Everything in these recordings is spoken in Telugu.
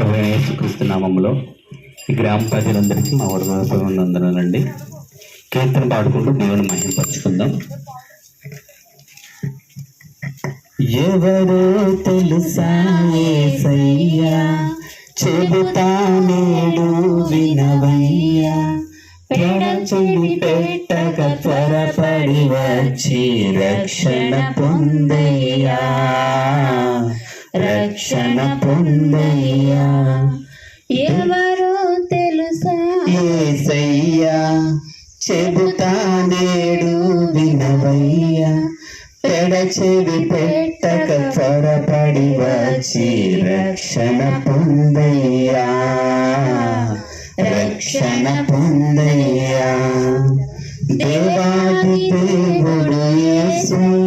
ప్రభు నామంలో ఈ గ్రామ ప్రజలందరికీ మా వందనాలండి కీర్తన పాడుకుంటూ దేవుని మహింపరచుకుందాం ఎవరో తెలుసా యేసయ్యా చెబుతా నేడు వినవయ్యా. పెడచెడి పెట్టక త్వరపడి వచ్చి రక్షణ పొందయ్యా రక్షణ పొందయ్యా. ఎవరో తెలుసా? ఏసయ్యా చెబుతా నేడు వినవయ్యా. పెడచెవి పెట్టక త్వరపడి వచ్చి రక్షణ పొందయ్యా. రక్షణ పొందయ్యా. దేవాది దేవుడు మానవ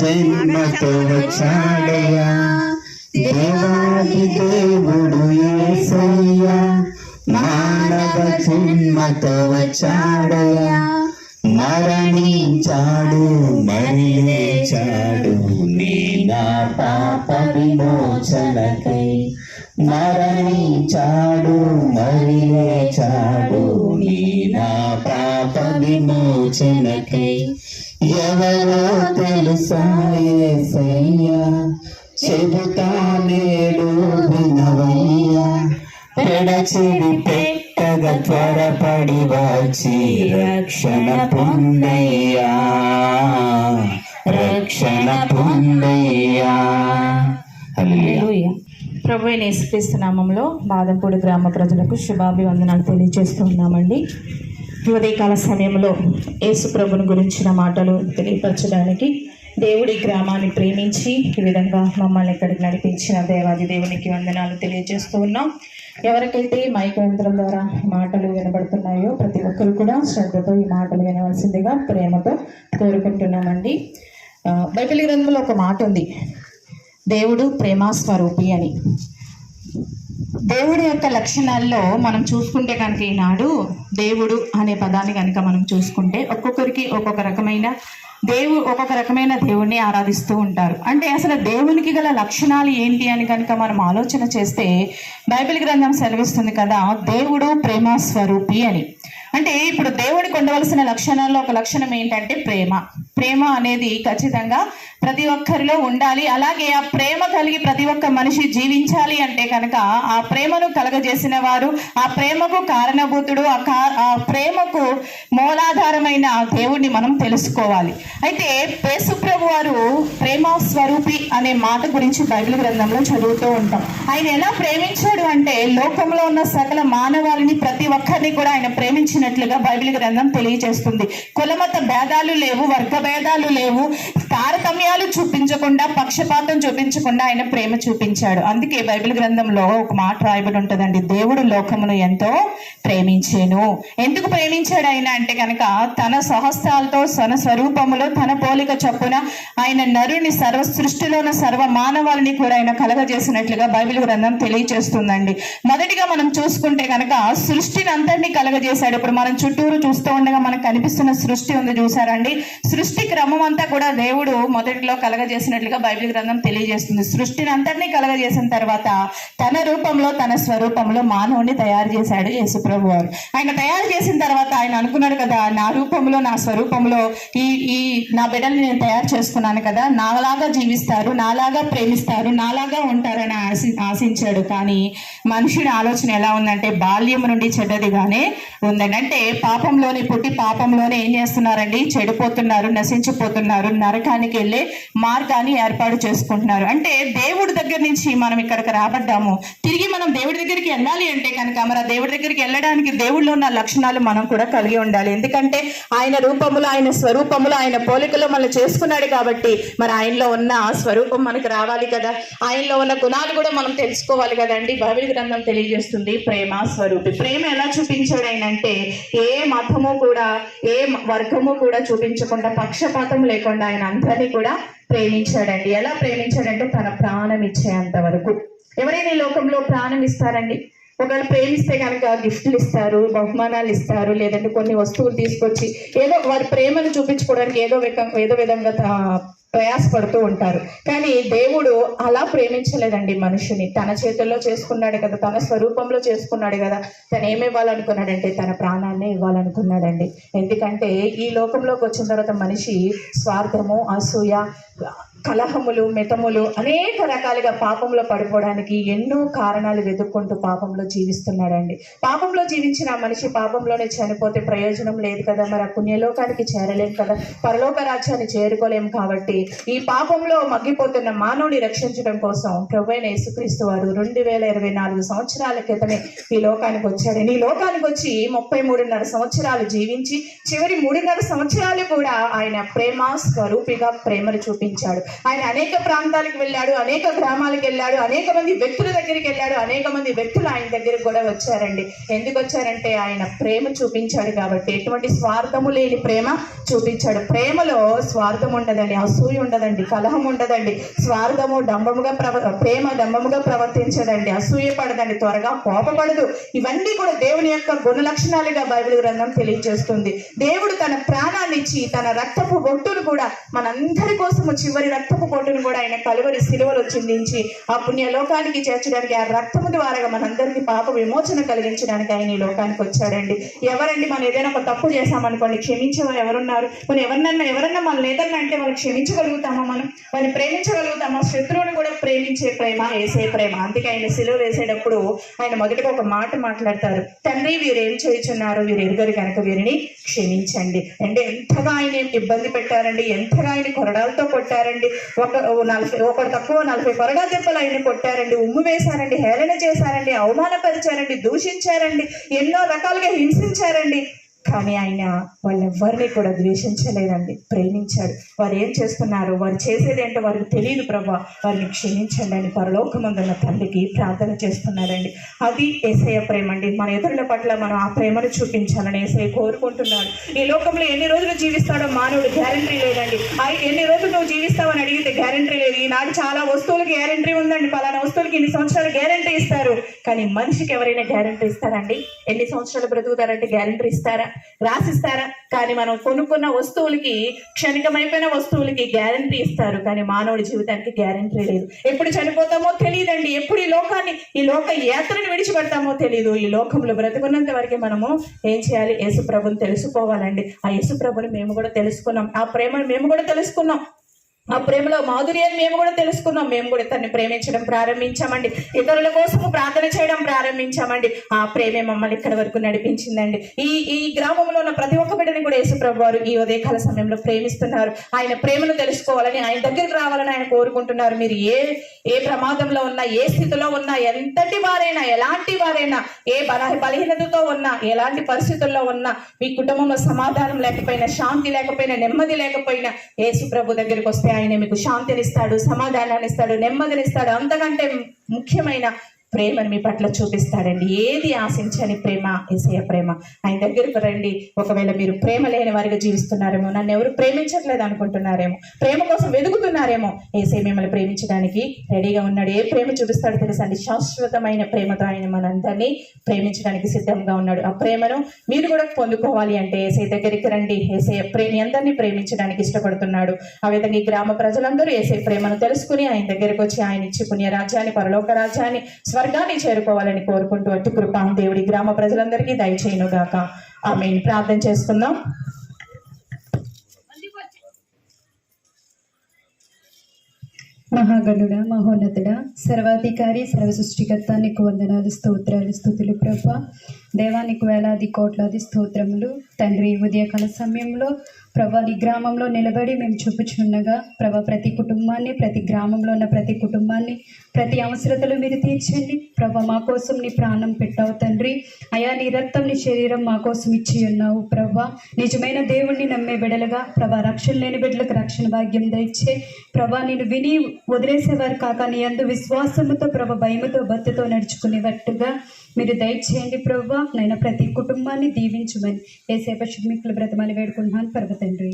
జన్మతో వచ్చాడయ్యా దేవాది దేవుడు ఏసయ్యా. మానవ జన్మతో వచ్చాడయ్యా మరణించాడు మరి లేచాడు నీ నా పాప విమోచనకై మరణించాడు మరి లేచాడు నీ నా పాప విమోచనకై ఎవరో తెలుసా యేసయ్యా చెబుతా నేడు వినవయ్యా. పెడచిడి పెట్టగ త్వరపడి వచ్చి రక్షణ పొందయ్యా. రక్షణ పొందయ్యా. ప్రభు నేసుక్రీస్తు నామంలో బాదంపూడి గ్రామ ప్రజలకు శుభాభివందనాలు తెలియజేస్తూ ఉన్నామండి. ఉదయకాల సమయంలో యేసుప్రభుని గురించిన మాటలు తెలియపరచడానికి దేవుడి గ్రామాన్ని ప్రేమించి ఈ విధంగా మమ్మల్ని ఇక్కడికి నడిపించిన దేవాది దేవునికి వందనాలు తెలియజేస్తూ ఉన్నాం. ఎవరికైతే మైక్ యంత్రం ద్వారా మాటలు వినబడుతున్నాయో ప్రతి ఒక్కరు కూడా శ్రద్ధతో ఈ మాటలు వినవలసిందిగా ప్రేమతో కోరుకుంటున్నామండి. బైబిల్ గ్రంథంలో ఒక మాట ఉంది. దేవుడు ప్రేమాస్వరూపి అని. దేవుడి యొక్క లక్షణాల్లో మనం చూసుకుంటే కనుక ఈనాడు దేవుడు అనే పదాన్ని కనుక మనం చూసుకుంటే ఒక్కొక్కరికి ఒక్కొక్క రకమైన దేవు ఒక్కొక్క రకమైన దేవుణ్ణి ఆరాధిస్తూ ఉంటారు. అంటే అసలు దేవునికి గల లక్షణాలు ఏంటి అని కనుక మనం ఆలోచన చేస్తే బైబిల్ గ్రంథం సెలవిస్తుంది కదా దేవుడు ప్రేమ స్వరూపి అని. అంటే ఇప్పుడు దేవుడికి ఉండవలసిన లక్షణాల్లో ఒక లక్షణం ఏంటంటే ప్రేమ. ప్రేమ అనేది ఖచ్చితంగా ప్రతి ఒక్కరిలో ఉండాలి. అలాగే ఆ ప్రేమ కలిగి ప్రతి ఒక్క మనిషి జీవించాలి అంటే కనుక ఆ ప్రేమను కలగజేసిన వారు ఆ ప్రేమకు కారణభూతుడు ఆ కా ఆ ప్రేమకు మూలాధారమైన దేవుడిని మనం తెలుసుకోవాలి. అయితే పేసుప్రభు వారు ప్రేమ స్వరూపి అనే మాట గురించి బైబిల్ గ్రంథంలో చదువుతూ ఉంటాం. ఆయన ఎలా ప్రేమించాడు అంటే లోకంలో ఉన్న సకల మానవాళిని ప్రతి ఒక్కరిని కూడా ఆయన ప్రేమించినట్లుగా బైబిల్ గ్రంథం తెలియజేస్తుంది. కులమత భేదాలు లేవు వర్గ భేదాలు లేవు తారతమ్యాలు చూపించకుండా పక్షపాతం చూపించకుండా ఆయన ప్రేమ చూపించాడు. అందుకే బైబిల్ గ్రంథంలో ఒక మాట రాయబడి ఉంటుందండి దేవుడు లోకమును ఎంతో ప్రేమించాను. ఎందుకు ప్రేమించాడు ఆయన అంటే కనుక తన సహస్రాలతో తన స్వరూపములో తన పోలిక చొప్పున ఆయన నరుని సర్వ సృష్టిలోన సర్వ మానవాళిని కూడా ఆయన కలగజేసినట్లుగా బైబిల్ గ్రంథం తెలియజేస్తుందండి. మొదటిగా మనం చూసుకుంటే కనుక సృష్టిని అంతటినీ కలగజేశాడు. ఇప్పుడు మనం చుట్టూరు చూస్తూ ఉండగా మనకు కనిపిస్తున్న సృష్టి ఉంది చూసారండి సృష్టి క్రమం అంతా కూడా దేవుడు మొదటి మొదటిలో కలగజేసినట్లుగా బైబిల్ గ్రంథం తెలియజేస్తుంది. సృష్టిని అంతటినీ కలగజేసిన తర్వాత తన రూపంలో తన స్వరూపంలో మానవుని తయారు చేశాడు యేసుప్రభు వారు ఆయన తయారు చేసిన తర్వాత ఆయన అనుకున్నాడు కదా నా రూపంలో నా స్వరూపంలో ఈ ఈ నా బిడ్డల్ని నేను తయారు చేసుకున్నాను కదా నాలాగా జీవిస్తారు నాలాగా ప్రేమిస్తారు నాలాగా ఉంటారని ఆశి ఆశించాడు. కానీ మనుషుని ఆలోచన ఎలా ఉందంటే బాల్యం నుండి చెడ్డదిగానే ఉందండి. అంటే పాపంలోనే పుట్టి పాపంలోనే ఏం చేస్తున్నారండి? చెడిపోతున్నారు నశించిపోతున్నారు నరకానికి వెళ్ళే మార్గాన్ని ఏర్పాటు చేసుకుంటున్నారు. అంటే దేవుడి దగ్గర నుంచి మనం ఇక్కడికి రాబడ్డాము. తిరిగి మనం దేవుడి దగ్గరికి వెళ్ళాలి అంటే కనుక మరి దేవుడి దగ్గరికి వెళ్ళడానికి దేవుడిలో ఉన్న లక్షణాలు మనం కూడా కలిగి ఉండాలి. ఎందుకంటే ఆయన రూపములు ఆయన స్వరూపములు ఆయన పోలికలో మనం చేసుకున్నాడు కాబట్టి మరి ఆయనలో ఉన్న ఆ స్వరూపం మనకు రావాలి కదా. ఆయనలో ఉన్న గుణాలు కూడా మనం తెలుసుకోవాలి కదండి. బైబిల్ గ్రంథం తెలియజేస్తుంది ప్రేమ స్వరూపి. ప్రేమ ఎలా చూపించాడు ఆయన అంటే ఏ మతము కూడా ఏ వర్గము కూడా చూపించకుండా పక్షపాతం లేకుండా ఆయన అందరినీ కూడా ప్రేమించాడండి. ఎలా ప్రేమించాడంటే తన ప్రాణం ఇచ్చేంత వరకు. ఎవరైనా ఈ లోకంలో ప్రాణం ఇస్తారండి? ఒకవేళ ప్రేమిస్తే కనుక గిఫ్ట్లు ఇస్తారు బహుమానాలు ఇస్తారు లేదంటే కొన్ని వస్తువులు తీసుకొచ్చి ఏదో వారి ప్రేమను చూపించుకోవడానికి ఏదో విధంగా ఏదో విధంగా ప్రయాసపడుతూ ఉంటారు. కానీ దేవుడు అలా ప్రేమించలేదండి మనుషుని. తన చేతుల్లో చేసుకున్నాడు కదా తన స్వరూపంలో చేసుకున్నాడు కదా తను ఏమి ఇవ్వాలనుకున్నాడంటే తన ప్రాణాన్ని ఇవ్వాలనుకున్నాడండి. ఎందుకంటే ఈ లోకంలోకి వచ్చిన తర్వాత మనిషి స్వార్థము అసూయ కలహములు మితములు అనేక రకాలుగా పాపంలో పడిపోవడానికి ఎన్నో కారణాలు వెతుక్కుంటూ పాపంలో జీవిస్తున్నాడండి. పాపంలో జీవించిన మనిషి పాపంలోనే చనిపోతే ప్రయోజనం లేదు కదా. మరి ఆ పుణ్యలోకానికి చేరలేం కదా. పరలోక రాజ్యాన్ని చేరుకోలేం కాబట్టి ఈ పాపంలో మగ్గిపోతున్న మానవుని రక్షించడం కోసం ప్రభు యేసుక్రీస్తు వారు రెండు వేల ఇరవై నాలుగు సంవత్సరాల క్రితమే ఈ లోకానికి వచ్చాడు. ఈ లోకానికి వచ్చి ముప్పై మూడున్నర సంవత్సరాలు జీవించి చివరి మూడున్నర సంవత్సరాలు కూడా ఆయన ప్రేమ స్వరూపిగా ప్రేమను చూపించాడు. ఆయన అనేక ప్రాంతాలకు వెళ్ళాడు అనేక గ్రామాలకు వెళ్ళాడు అనేక మంది వ్యక్తుల దగ్గరికి వెళ్ళాడు అనేక మంది వ్యక్తులు ఆయన దగ్గరికి కూడా వచ్చారండి. ఎందుకు వచ్చారంటే ఆయన ప్రేమ చూపించాడు కాబట్టి ఎటువంటి స్వార్థము లేని ప్రేమ చూపించాడు. ప్రేమలో స్వార్థం ఉండదని అసూ అసూయ ఉండదండి కలహం ఉండదండి. స్వార్థము డంబముగా ప్రవ ప్రేమ డంబముగా ప్రవర్తించదండి. అసూయ పడదండి త్వరగా కోపపడదు. ఇవన్నీ కూడా దేవుని యొక్క గుణ లక్షణాలుగా బైబిల్ గ్రంథం తెలియజేస్తుంది. దేవుడు తన ప్రాణాన్ని ఇచ్చి తన రక్తపు బొట్టును కూడా మనందరి కోసము చివరి రక్తపు బొట్టును కూడా ఆయన కలువరి సిలువలో చిందించి ఆ పుణ్య లోకానికి చేర్చడానికి ఆ రక్తము ద్వారా మనందరికీ పాప విమోచన కలిగించడానికి ఆయన ఈ లోకానికి వచ్చాడండి. ఎవరండి మనం ఏదైనా ఒక తప్పు చేశామనుకోండి క్షమించే వాళ్ళు ఎవరున్నారు? మనం ఎవరినన్నా ఎవరన్నా మన ఏదన్నా అంటే వాళ్ళు ప్రేమించగలుగుతామా మనం? వాళ్ళని ప్రేమించగలుగుతామా? శత్రువుని కూడా ప్రేమించే ప్రేమ వేసే ప్రేమ. అందుకే ఆయన సిలువ వేసేటప్పుడు ఆయన మొదటగా ఒక మాట మాట్లాడతారు. తండ్రి వీరు ఏం చేయుచున్నారు? వీరు ఎరుగరు కనుక వీరిని క్షమించండి. అంటే ఎంతగా ఆయన ఇబ్బంది పెట్టారండి ఎంతగా ఆయన కొరడాలతో కొట్టారండి. ఒక ఓ నలభై ఒకటి తక్కువ నలభై కొరడా దెబ్బలు ఆయన కొట్టారండి. ఉమ్ము వేశారండి హేళన చేశారండి అవమానపరిచారండి దూషించారండి ఎన్నో రకాలుగా హింసించారండి. కానీ ఆయన వాళ్ళెవ్వరిని కూడా ద్వేషించలేదండి ప్రేమించాడు. వారు ఏం చేస్తున్నారు? వారు చేసేది ఏంటో వారికి తెలియదు ప్రభా. వారిని క్షమించండి అని పరలోకమందున్న తండ్రికి ప్రార్థన చేస్తున్నాడండి అది ఏసయ ప్రేమ అండి మన ఇతరుల పట్ల మనం ఆ ప్రేమను చూపించాలని ఏసయ్య కోరుకుంటున్నాడు. ఈ లోకంలో ఎన్ని రోజులు జీవిస్తాడో మానవుడు గ్యారంటీ లేదండి. ఆ ఎన్ని రోజులు నువ్వు జీవిస్తావని అడిగితే గ్యారంటీ లేదు. ఈనాడు చాలా వస్తువులకు గ్యారంటీ ఉందండి. పలానా వస్తువులకి ఇన్ని సంవత్సరాలు గ్యారంటీ ఇస్తారు. కానీ మనిషికి ఎవరైనా గ్యారంటీ ఇస్తారండి? ఎన్ని సంవత్సరాలు బ్రతుకుతారంటే గ్యారంటీ ఇస్తారా? రాసిస్తారా? కానీ మనం కొనుక్కున్న వస్తువులకి క్షణికమైపోయిన వస్తువులకి గ్యారంటీ ఇస్తారు. కానీ మానవుడి జీవితానికి గ్యారంటీ లేదు. ఎప్పుడు చనిపోతామో తెలియదండి. ఎప్పుడు ఈ లోకాన్ని ఈ లోక యాత్రను విడిచిపెడతామో తెలియదు. ఈ లోకంలో బ్రతుకున్నంత వరకు మనము ఏం చేయాలి? యేసు ప్రభుని తెలుసుకోవాలండి. ఆ యేసు ప్రభుని మేము కూడా తెలుసుకున్నాం. ఆ ప్రేమను మేము కూడా తెలుసుకున్నాం. ఆ ప్రేమలో మాధుర్యాన్ని మేము కూడా తెలుసుకున్నాం. మేము కూడా తన్ని ప్రేమించడం ప్రారంభించామండి. ఇతరుల కోసము ప్రార్థన చేయడం ప్రారంభించామండి. ఆ ప్రేమే మమ్మల్ని ఇక్కడ వరకు నడిపించిందండి. ఈ ఈ గ్రామంలో ఉన్న ప్రతి ఒక్క బిడ్డని కూడా యేసుప్రభు వారు ఈ ఉదయకాల సమయంలో ప్రేమిస్తున్నారు. ఆయన ప్రేమను తెలుసుకోవాలని ఆయన దగ్గరికి రావాలని ఆయన కోరుకుంటున్నారు. మీరు ఏ ఏ ప్రమాదంలో ఉన్నా ఏ స్థితిలో ఉన్నా ఎంతటి వారైనా ఎలాంటి వారైనా ఏ బల బలహీనతతో ఉన్నా ఎలాంటి పరిస్థితుల్లో ఉన్నా మీ కుటుంబంలో సమాధానం లేకపోయినా శాంతి లేకపోయినా నెమ్మది లేకపోయినా యేసుప్రభు దగ్గరికి వస్తే ఆయన మీకు శాంతినిస్తాడు సమాధానాన్ని ఇస్తాడు నెమ్మదినిస్తాడు. అంతకంటే ముఖ్యమైన ప్రేమను మీ పట్ల చూపిస్తాడండి. ఏది ఆశించని ప్రేమ? ఏసయ ప్రేమ. ఆయన దగ్గరకు రండి. ఒకవేళ మీరు ప్రేమ లేని వారిగా జీవిస్తున్నారేమో నన్ను ఎవరు ప్రేమించట్లేదు అనుకుంటున్నారేమో ప్రేమ కోసం వెతుకుతున్నారేమో ఏసై మిమ్మల్ని ప్రేమించడానికి రెడీగా ఉన్నాడు. ఏ ప్రేమ చూపిస్తాడో తెలుసా అండి? శాశ్వతమైన ప్రేమతో ఆయన మనందరినీ ప్రేమించడానికి సిద్ధంగా ఉన్నాడు. ఆ ప్రేమను మీరు కూడా పొందుకోవాలి అంటే ఏసై దగ్గరికి రండి. ఏసై ప్రేమి అందరినీ ప్రేమించడానికి ఇష్టపడుతున్నాడు. ఆ విధంగా ఈ గ్రామ ప్రజలందరూ ఏసై ప్రేమను తెలుసుకుని ఆయన దగ్గరికి వచ్చి ఆయన ఇచ్చి పుణ్య రాజ్యాన్ని పరలోక రాజ్యాన్ని స్వర్గాన్ని చేరుకోవాలని కోరుకుంటూ అటు కృప దేవుడి గ్రామ ప్రజలందరికీ దయచేయను గాక ఆమె ప్రార్థన చేసుకుందాం మహాగణుడ మహోన్నతుడ సర్వాధికారి సర్వసృష్టికర్త నీకు వందనాలు స్తోత్రాలు స్థుతులు ప్రభ. దేవానికి వేలాది కోట్లాది స్తోత్రములు. తండ్రి ఉదయకాల సమయంలో ప్రభా ఈ గ్రామంలో నిలబడి మేము చూపుచున్నగా ప్రభా ప్రతి కుటుంబాన్ని ప్రతి గ్రామంలో ఉన్న ప్రతి కుటుంబాన్ని ప్రతి అవసరతలు మీరు తీర్చండి. ప్రభా మా కోసం నీ ప్రాణం పెట్టావు తండ్రి. అయా నీ రక్తం నీ శరీరం మా కోసం ఇచ్చి ఉన్నావు ప్రభా. నిజమైన దేవుణ్ణి నమ్మే బిడలుగా ప్రభా రక్షణ లేని బిడ్డలకు రక్షణ భాగ్యం దయచే ప్రభా నేను విని వదిలేసేవారు కాక నీ అందు విశ్వాసముతో ప్రభ భయముతో భక్తితో నడుచుకునేటట్టుగా మీరు దయచేయండి ప్రభా నైనా ప్రతి కుటుంబాన్ని దీవించమని. ఏ సేప శుద్ధికుల బ్రతమని వేడుకుంటున్నాను పర్వతండ్రి.